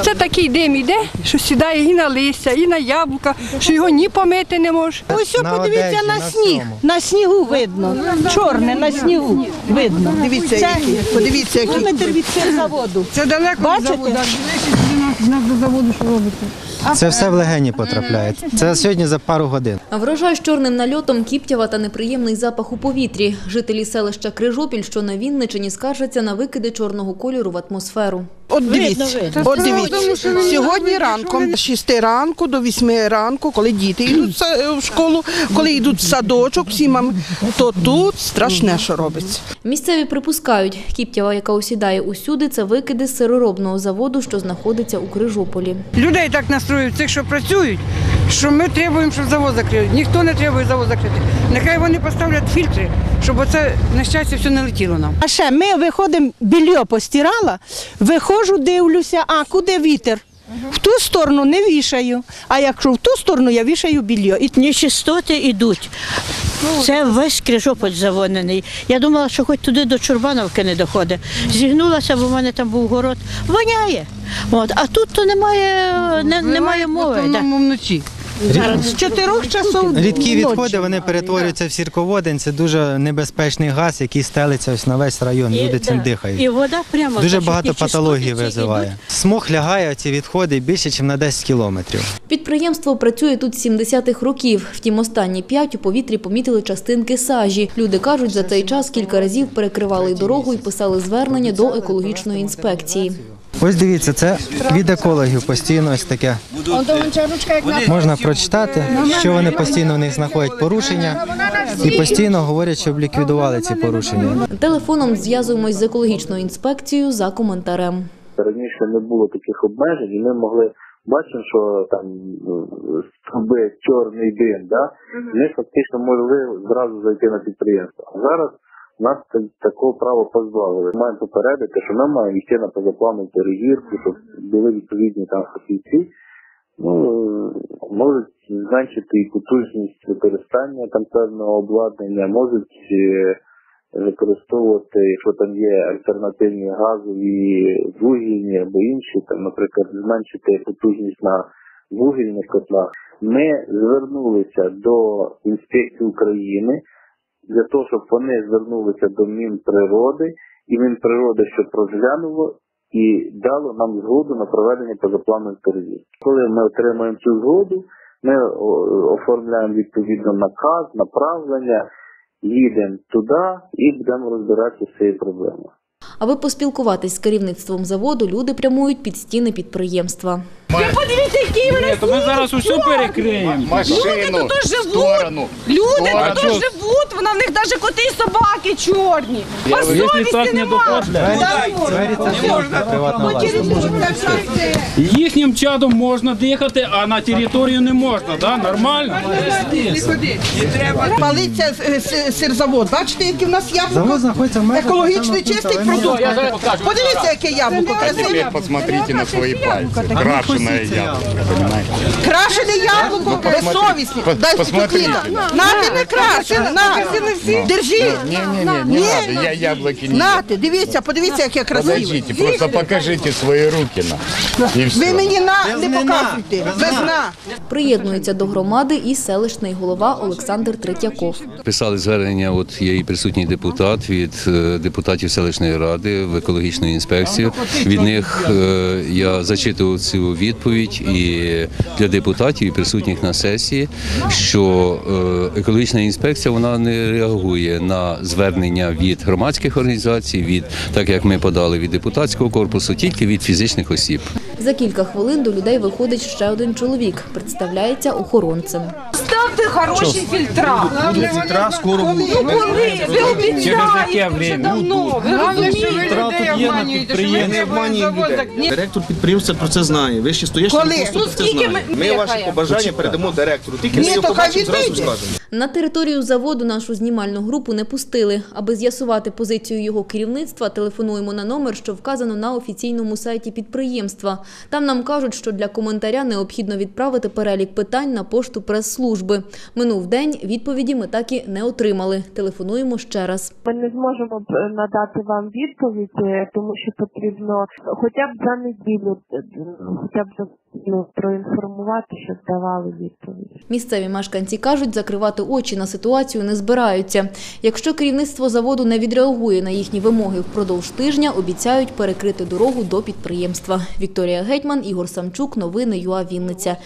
Оце такий дим іде, що сідає і на листя, і на яблука, що його ні помити не може. Ось подивіться на сніг. На снігу видно. Чорне на снігу видно. Дивіться, які. Подивіться, які. Кілометр від заводу. Це далеко Бачите? від заводу. До заводу що робиться. Це все в легені потрапляє. Це сьогодні за пару годин. Врожай з чорним нальотом, кіптява та неприємний запах у повітрі. Жителі селища Крижопіль, що на Вінничині, скаржаться на викиди чорного кольору в атмосферу. От дивіться, от дивіться. Сьогодні ранком з 6 ранку до 8 ранку, коли діти йдуть в школу, коли йдуть в садочок, всі мами, то тут страшне, що робиться. Місцеві припускають, кіптява, яка осідає усюди, це викиди з сироробного заводу, що знаходиться у Крижополі. Людей так настроюють, цих, що працюють, що ми требуємо, щоб завод закрили. Ніхто не требує завод закрити. Нехай вони поставлять фільтри, щоб оце нещастя все не летіло нам. А ще ми виходимо, білье постирала, виходжу, дивлюся, а куди вітер? В ту сторону не вішаю, а якщо в ту сторону, я вішаю білье. І Нечистоти йдуть. Це весь Крижополь завонений. Я думала, що хоч туди до Чурбановки не доходить. Зігнулася, бо в мене там був город. Воняє. От. А тут то немає, не, немає мови. да. вночі. З чотирьох часов Рідкі ночі. відходи вони перетворюються в сірководень. Це дуже небезпечний газ, який стелиться ось на весь район. І- Люди цим да. дихають. І вода прямо Дуже так, багато патологій визиває. йдуть. Смог лягає ці відходи більше, ніж на 10 кілометрів. Підприємство працює тут з 70-х років. Втім, останні п'ять у повітрі помітили частинки сажі. Люди кажуть, за цей час кілька разів перекривали дорогу і писали звернення до екологічної інспекції. Ось дивіться, це від екологів постійно ось таке. Можна прочитати, що вони постійно в них знаходять порушення і постійно говорять, щоб ліквідували ці порушення. Телефоном зв'язуємось з екологічною інспекцією за коментарем. раніше не було таких обмежень, і ми могли бачимо, що там струби чорний дим, да? ми фактично могли зразу зайти на підприємство. А зараз нас такого права позбавили. Маємо попередити, що ми маємо йти на позапланову перевірку, щоб були відповідні там фахівці. Ну, можуть зменшити потужність використання там певного обладнання, можуть е, використовувати, якщо там є альтернативні газові вугільні або інші, там, наприклад, зменшити потужність на вугільних котлах. Ми звернулися до інспекції України для того, щоб вони звернулися до Мінприроди, і Мінприроди, щоб розглянуло і дало нам згоду на проведення позапланової перевірки. Коли ми отримаємо цю згоду, ми оформляємо відповідно наказ, направлення, їдемо туди і будемо розбиратися з цією проблемою. Аби поспілкуватись з керівництвом заводу, люди прямують під стіни підприємства. Ні, то ми зараз усе перекриємо. Машину, тут живуть. сторону. Люди Сторону. тут живуть, вона в них навіть коти і собаки чорні. По Якщо совісті так не немає. доходить, Двері це можна приватна власність. їхнім чадом можна дихати, а на територію не можна, да? Нормально? Палиться е, с- сирзавод. Бачите, які в нас яблуко? Завод знаходиться в межах Екологічний чистий продукт. Подивіться, яке яблуко красиве. Теперь посмотрите на свои пальцы. Крашеное яблоко, понимаете? Крашене яблуко, безсовісні. по- Дай посмотрите. спокійно. Нати не крашене, на. Держи. Не-не-не, не Ні. надо, я яблоки не Нати, дивіться, подивіться, яке красиве. Подождите, просто покажите свои руки на. И Ви мені на не показуйте. Без на. Приєднується до громади і селищний голова Олександр Третьяков. Писали звернення, от є і присутній депутат від е, депутатів селищної ради в екологічну інспекцію. Від них е, я зачитував цю відповідь і для депутатів і присутніх на сесії, що е, екологічна інспекція вона не реагує на звернення від громадських організацій, від так як ми подали від депутатського корпусу, тільки від фізичних осіб. За кілька хвилин до людей виходить ще один чоловік. Представляється охоронцем. Ставте хороші фільтра. Фільтра скоро Ну коли? Ви обіцяєте вже давно. Ви розумієте? Директор підприємства про це знає. Вище стоячий Коли? просто Ну, про це скільки знає. ми- Ми ваші побажання передамо директору. Тільки Ні, ми його то хай побачимо, зразу відійде. скажемо. На територію заводу нашу знімальну групу не пустили. Аби з'ясувати позицію його керівництва, телефонуємо на номер, що вказано на офіційному сайті підприємства. Там нам кажуть, що для коментаря необхідно відправити перелік питань на пошту прес-служби. Умови. Минув день, відповіді ми так і не отримали. Телефонуємо ще раз. Ми не зможемо е, надати вам відповідь, е, тому що потрібно хоча б за неділю, е, хоча б за ну, проінформувати, щоб давали відповідь. Місцеві мешканці кажуть, закривати очі на ситуацію не збираються. Якщо керівництво заводу не відреагує на їхні вимоги впродовж тижня, обіцяють перекрити дорогу до підприємства. Вікторія Гетьман, Ігор Самчук. Новини ЮА Вінниця.